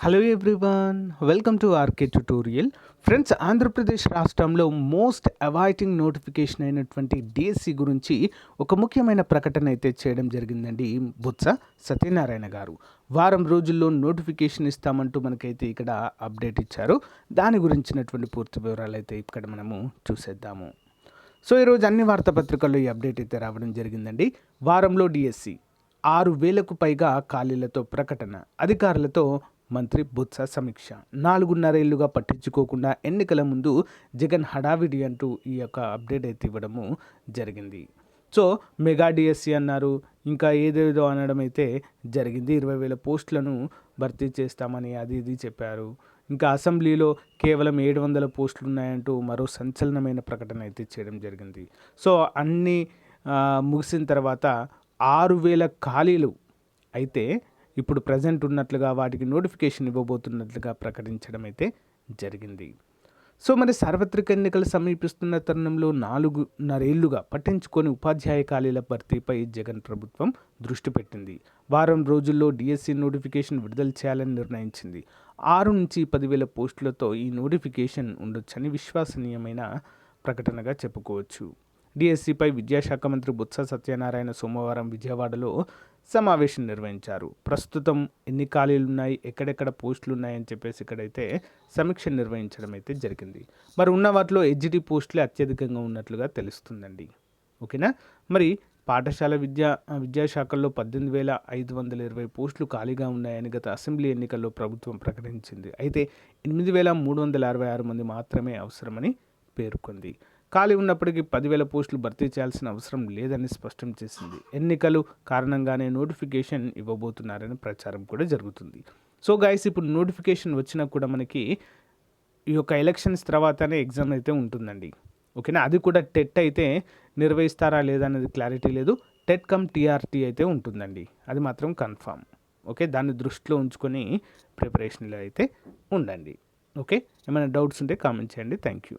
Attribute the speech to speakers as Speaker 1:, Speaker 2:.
Speaker 1: hello everyone welcome to RK tutorial friends Andhra Pradesh రాష్ట్రంలో most awaiting notification అయినటువంటి DSC గురించి ఒక ముఖ్యమైన ప్రకటన అయితే చేయడం జరిగిందండి. బుత్స సత్యనారాయణ గారు వారం రోజుల్లో నోటిఫికేషన్ ఇస్తామంటూ మనకైతే ఇక్కడ అప్డేట్ ఇచ్చారు. దాని గురించినటువంటి పూర్తి వివరాలు అయితే ఇక్కడ మనము చూసేద్దాము. సో ఈరోజు అన్ని వార్తాపత్రికల్లో ఈ అప్డేట్ అయితే రావడం జరిగిందండి. వారంలో డిఎస్సి ఆరు వేలకు పైగా ఖాళీలతో ప్రకటన అధికారులతో మంత్రి బొత్స సమీక్ష. నాలుగున్నరేళ్ళుగా పట్టించుకోకుండా ఎన్నికల ముందు జగన్ హడావిడి అంటూ ఈ యొక్క అప్డేట్ అయితే ఇవ్వడము జరిగింది. సో మెగా డిఎస్సి అన్నారు ఇంకా ఏదేదో అనడం అయితే జరిగింది. ఇరవై వేల పోస్టులను భర్తీ చేస్తామని అది ఇది చెప్పారు. ఇంకా అసెంబ్లీలో కేవలం ఏడు వందల పోస్టులు ఉన్నాయంటూ మరో సంచలనమైన ప్రకటన అయితే చేయడం జరిగింది. సో అన్నీ ముగిసిన తర్వాత ఆరు వేల ఖాళీలు అయితే ఇప్పుడు ప్రజెంట్ ఉన్నట్లుగా వాటికి నోటిఫికేషన్ ఇవ్వబోతున్నట్లుగా ప్రకటించడం అయితే జరిగింది. సో మరి సార్వత్రిక ఎన్నికలు సమీపిస్తున్న తరుణంలో నాలుగున్నరేళ్ళుగా పట్టించుకొని ఉపాధ్యాయ ఖాళీల భర్తీపై జగన్ ప్రభుత్వం దృష్టి పెట్టింది. వారం రోజుల్లో డిఎస్సి నోటిఫికేషన్ విడుదల చేయాలని నిర్ణయించింది. ఆరు నుంచి పదివేల పోస్టులతో ఈ నోటిఫికేషన్ ఉండొచ్చని విశ్వసనీయమైన ప్రకటనగా చెప్పుకోవచ్చు. డిఎస్సిపై విద్యాశాఖ మంత్రి బొత్స సత్యనారాయణ సోమవారం విజయవాడలో సమావేశం నిర్వహించారు. ప్రస్తుతం ఎన్ని ఖాళీలు ఉన్నాయి ఎక్కడెక్కడ పోస్టులు ఉన్నాయని చెప్పేసి ఇక్కడైతే సమీక్ష నిర్వహించడం అయితే జరిగింది. మరి ఉన్న వాటిలో హెచ్డి పోస్టులే అత్యధికంగా ఉన్నట్లుగా తెలుస్తుందండి. ఓకేనా? మరి పాఠశాల విద్యా విద్యాశాఖల్లో పద్దెనిమిది వేల ఐదు వందల ఇరవై పోస్టులు ఖాళీగా ఉన్నాయని గత అసెంబ్లీ ఎన్నికల్లో ప్రభుత్వం ప్రకటించింది. అయితే ఎనిమిది వేల మూడు వందల అరవై ఆరు మంది మాత్రమే అవసరమని పేర్కొంది. ఖాళీ ఉన్నప్పటికీ పదివేల పోస్టులు భర్తీ చేయాల్సిన అవసరం లేదని స్పష్టం చేసింది. ఎన్నికలు కారణంగానే నోటిఫికేషన్ ఇవ్వబోతున్నారని ప్రచారం కూడా జరుగుతుంది. సో గైస్ ఇప్పుడు నోటిఫికేషన్ వచ్చినా కూడా మనకి ఈ యొక్క ఎలక్షన్స్ తర్వాతనే ఎగ్జామ్ అయితే ఉంటుందండి. ఓకేనా? అది కూడా టెట్ అయితే నిర్వహిస్తారా లేదా అనేది క్లారిటీ లేదు. టెట్ కమ్ టీఆర్టీ అయితే ఉంటుందండి. అది మాత్రం కన్ఫామ్ ఓకే? దాన్ని దృష్టిలో ఉంచుకొని ప్రిపరేషన్లో అయితే ఉండండి. ఓకే? ఏమైనా డౌట్స్ ఉంటే కామెంట్ చేయండి. Thank you